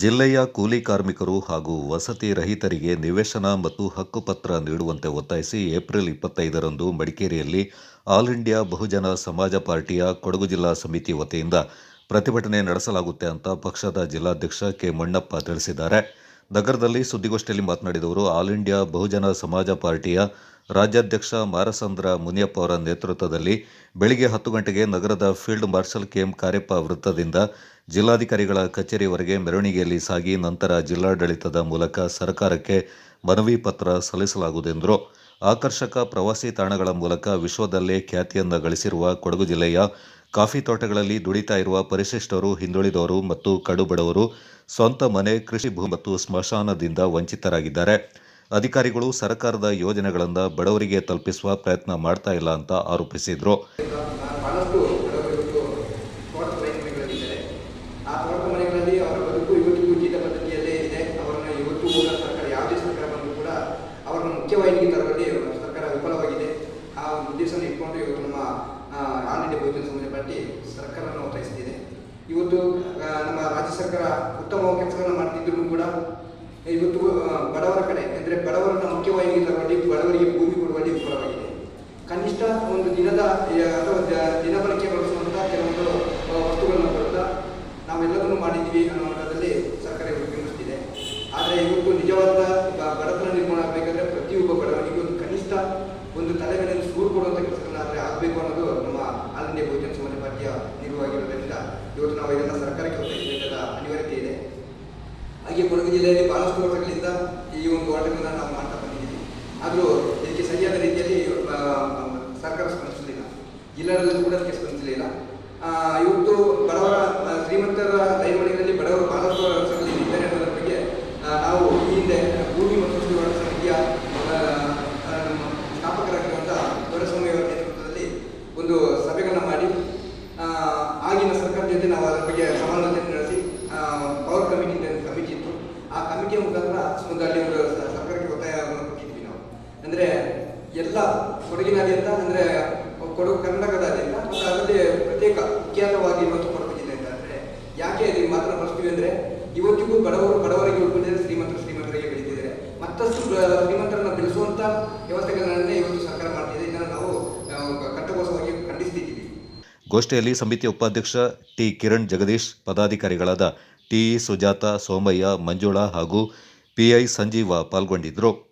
ಜಿಲ್ಲೆಯ ಕೂಲಿ ಕಾರ್ಮಿಕರು ಹಾಗೂ ವಸತಿ ರಹಿತರಿಗೆ ನಿವೇಶನ ಮತ್ತು ಹಕ್ಕುಪತ್ರ ನೀಡುವಂತೆ ಒತ್ತಾಯಿಸಿ ಏಪ್ರಿಲ್ ಇಪ್ಪತ್ತೈದರಂದು ಮಡಿಕೇರಿಯಲ್ಲಿ ಆಲ್ ಇಂಡಿಯಾ ಬಹುಜನ ಸಮಾಜ ಪಾರ್ಟಿಯ ಕೊಡಗು ಜಿಲ್ಲಾ ಸಮಿತಿ ವತಿಯಿಂದ ಪ್ರತಿಭಟನೆ ನಡೆಸಲಾಗುತ್ತೆ ಅಂತ ಪಕ್ಷದ ಜಿಲ್ಲಾಧ್ಯಕ್ಷ ಕೆ ಮಣ್ಣಪ್ಪ ತಿಳಿಸಿದ್ದಾರೆ. ನಗರದಲ್ಲಿ ಸುದ್ದಿಗೋಷ್ಠಿಯಲ್ಲಿ ಮಾತನಾಡಿದವರು, ಆಲ್ ಇಂಡಿಯಾ ಬಹುಜನ ಸಮಾಜ ಪಾರ್ಟಿಯ ರಾಜ್ಯಾಧ್ಯಕ್ಷ ಮಾರಸಂದ್ರ ಮುನಿಯಪ್ಪ ಅವರ ನೇತೃತ್ವದಲ್ಲಿ ಬೆಳಿಗ್ಗೆ ಹತ್ತು ಗಂಟೆಗೆ ನಗರದ ಫೀಲ್ಡ್ ಮಾರ್ಷಲ್ ಕೆಎಂ ಕಾರ್ಯಪ್ಪ ವೃತ್ತದಿಂದ ಜಿಲ್ಲಾಧಿಕಾರಿಗಳ ಕಚೇರಿವರೆಗೆ ಮೆರವಣಿಗೆಯಲ್ಲಿ ಸಾಗಿ ನಂತರ ಜಿಲ್ಲಾಡಳಿತದ ಮೂಲಕ ಸರ್ಕಾರಕ್ಕೆ ಮನವಿ ಪತ್ರ ಸಲ್ಲಿಸಲಾಗುವುದೆಂದರು ಆಕರ್ಷಕ ಪ್ರವಾಸಿ ತಾಣಗಳ ಮೂಲಕ ವಿಶ್ವದಲ್ಲೇ ಖ್ಯಾತಿಯನ್ನು ಗಳಿಸಿರುವ ಕೊಡಗು ಜಿಲ್ಲೆಯ ಕಾಫಿ ತೋಟಗಳಲ್ಲಿ ದುಡಿತಾ ಇರುವ ಪರಿಶಿಷ್ಟರು, ಹಿಂದುಳಿದವರು ಮತ್ತು ಕಡುಬಡವರು ಸ್ವಂತ ಮನೆ, ಕೃಷಿ ಭೂಮಿ ಮತ್ತು ಸ್ಮಶಾನದಿಂದ ವಂಚಿತರಾಗಿದ್ದಾರೆ. ಅಧಿಕಾರಿಗಳು ಸರ್ಕಾರದ ಯೋಜನೆಗಳನ್ನು ಬಡವರಿಗೆ ತಲುಪಿಸುವ ಪ್ರಯತ್ನ ಮಾಡ್ತಾ ಇಲ್ಲ ಅಂತ ಆರೋಪಿಸಿದರು. ಸರ್ಕಾರ ವಿಫಲವಾಗಿದೆ ಆ ಇಟ್ಕೊಂಡು ನಮ್ಮ ಆಲ್ ಇಂಡಿಯಾ ಬಹುಜನ ಸಮಾಜ ಪಾರ್ಟಿ ಸರ್ಕಾರವನ್ನು ಒತ್ತಾಯಿಸ್ತಿದೆ ಇವತ್ತು ನಮ್ಮ ರಾಜ್ಯ ಸರ್ಕಾರ ಉತ್ತಮ ಕೆಲಸಗಳನ್ನು ಮಾಡ್ತಿದ್ರು ಕೂಡ, ಇವತ್ತು ಬಡವರ ಕಡೆ, ಅಂದರೆ ಬಡವರನ್ನು ಮುಖ್ಯವಾಗಿ ತಗೊಂಡು ಬಡವರಿಗೆ ಭೂಮಿ ಕೊಡುವಲ್ಲಿ ವಿಫಲವಾಗಿದೆ. ಕನಿಷ್ಠ ಒಂದು ದಿನದ ಅಥವಾ ದಿನ ಬಳಕೆ ಬಳಸುವಂಥ ಕೆಲವೊಂದು ವಸ್ತುಗಳನ್ನು ಕೊಡ್ತಾ ನಾವೆಲ್ಲದನ್ನು ಮಾಡಿದ್ದೀವಿ ಅನ್ನೋ ಮಟ್ಟದಲ್ಲಿ ಸರ್ಕಾರ ಬಿಂಬಿಸ್ತಿದೆ. ಆದರೆ ಇವತ್ತು ನಿಜವಾದ ಬಡತನ ನಿರ್ಮಾಣ ಆಗಬೇಕಾದ್ರೆ ಪ್ರತಿಯೊಬ್ಬ ಬಡವರಿಗೆ ಒಂದು ಕನಿಷ್ಠ ಒಂದು ತಲೆ ಮೇಲೆ ಸೂರು ಕೊಡುವಂಥ ಕೆಲಸಗಳನ್ನ ಆದರೆ ಆಗಬೇಕು ಅನ್ನೋದು ನಮ್ಮ ಆಲ್ ಇಂಡಿಯಾ ಬಹುಜನ ಸಮಾಜ ಪಾರ್ಟಿಯ ನಿಲುವಾಗಿರೋದ್ರಿಂದ ಇವತ್ತು ನಾವು ಇದನ್ನು ಸರ್ಕಾರಕ್ಕೆ ಒತ್ತಾಯಿಸಬೇಕಾದ ಅನಿವಾರ್ಯತೆ ಇದೆ ಹಾಗೆ ಕೊಡಗು ಜಿಲ್ಲೆಯಲ್ಲಿ ಬಹಳಷ್ಟು ವರ್ಷಗಳಿಂದ ಈ ಒಂದು ಹೋರಾಟಗಳನ್ನು ನಾವು ಮಾಡ್ತಾ ಬಂದಿದ್ದೀವಿ. ಆದರೂ ಇದಕ್ಕೆ ಸರಿಯಾದ ರೀತಿಯಲ್ಲಿ ಸರ್ಕಾರ ಸ್ಪಂದಿಸಲಿಲ್ಲ ಜಿಲ್ಲಾಡಳಿತ ಕೂಡ ಅದಕ್ಕೆ ಸ್ಪಂದಿಸಲಿಲ್ಲ ಇವತ್ತು ಬಡವರ ಶ್ರೀಮಂತರ ರೈಲ್ವೆಗಳಲ್ಲಿ ಬಡವರು ಬಹಳಷ್ಟು ಇದ್ದಾರೆ ಅನ್ನೋದ್ರ ಬಗ್ಗೆ ನಾವು ಈ ಹಿಂದೆ ಭೂಮಿ ಮತ್ತು ಹೋರಾಟ ಸಮಿತಿಯ ಸ್ಥಾಪಕರಾಗಿರುವಂಥ ದೊರೆಸ್ವಾಮಿ ಅವರ ನೇತೃತ್ವದಲ್ಲಿ ಒಂದು ಸಭೆಗಳನ್ನು ಮಾಡಿ ಆಗಿನ ಸರ್ಕಾರದ ಜೊತೆ ನಾವು ಅದರ ಬಗ್ಗೆ ಸಮಾಲೋಚನೆ ಮುಖಾಂತರ ಒಂದು ಅಲ್ಲಿ ಒಂದು ಸ- ಸರ್ಕಾರಕ್ಕೆ ಒತ್ತಾಯವನ್ನು ಕೊಟ್ಟಿದ್ವಿ ನಾವು. ಅಂದರೆ ಎಲ್ಲ ಕೊಡಗಿನಾದ್ಯಂತ ಅಂದರೆ ಕೊಡಗು ಕರ್ನಾಟಕದಾದ್ಯಂತ ಮತ್ತೆ ಅದರಲ್ಲಿ ಪ್ರತ್ಯೇಕ ಇವತ್ತು ಕೊಡಗು ಜಿಲ್ಲೆ ಅಂತ ಅಂದ್ರೆ ಯಾಕೆ ಇದಕ್ಕೆ ಮಾತ್ರ ಬರ್ತೀವಿ ಅಂದರೆ ಇವತ್ತಿಗೂ ಬಡವರು, ಬಡವರಿಗೆ ಉಳ್ಕೊಂಡಿದ್ದಾರೆ ಶ್ರೀಮಂತರು, ಶ್ರೀಮಂತರಿಗೆ ಬೆಳೀತಿದ್ದಾರೆ. ಮತ್ತಷ್ಟು ಶ್ರೀಮಂತರನ್ನ ಬೆಳೆಸುವಂಥ ವ್ಯವಸ್ಥೆಗಳನ್ನೇ ಇವತ್ತು ಸರ್ಕಾರ ಮಾಡ್ತಿದೆ. ಇದನ್ನು ನಾವು ಕಟ್ಟಕೋಸವಾಗಿ ಖಂಡಿಸ್ತಿದ್ದೀವಿ. ಗೋಷ್ಠಿಯಲ್ಲಿ ಸಮಿತಿಯ ಉಪಾಧ್ಯಕ್ಷ ಟಿ. ಕಿರಣ್ ಜಗದೀಶ್, ಪದಾಧಿಕಾರಿಗಳಾದ ಟಿಇ ಸುಜಾತ ಸೋಮಯ್ಯ ಮಂಜುಳಾ ಹಾಗೂ ಪಿಐ ಸಂಜೀವ ಪಾಲ್ಗೊಂಡಿದ್ದರು.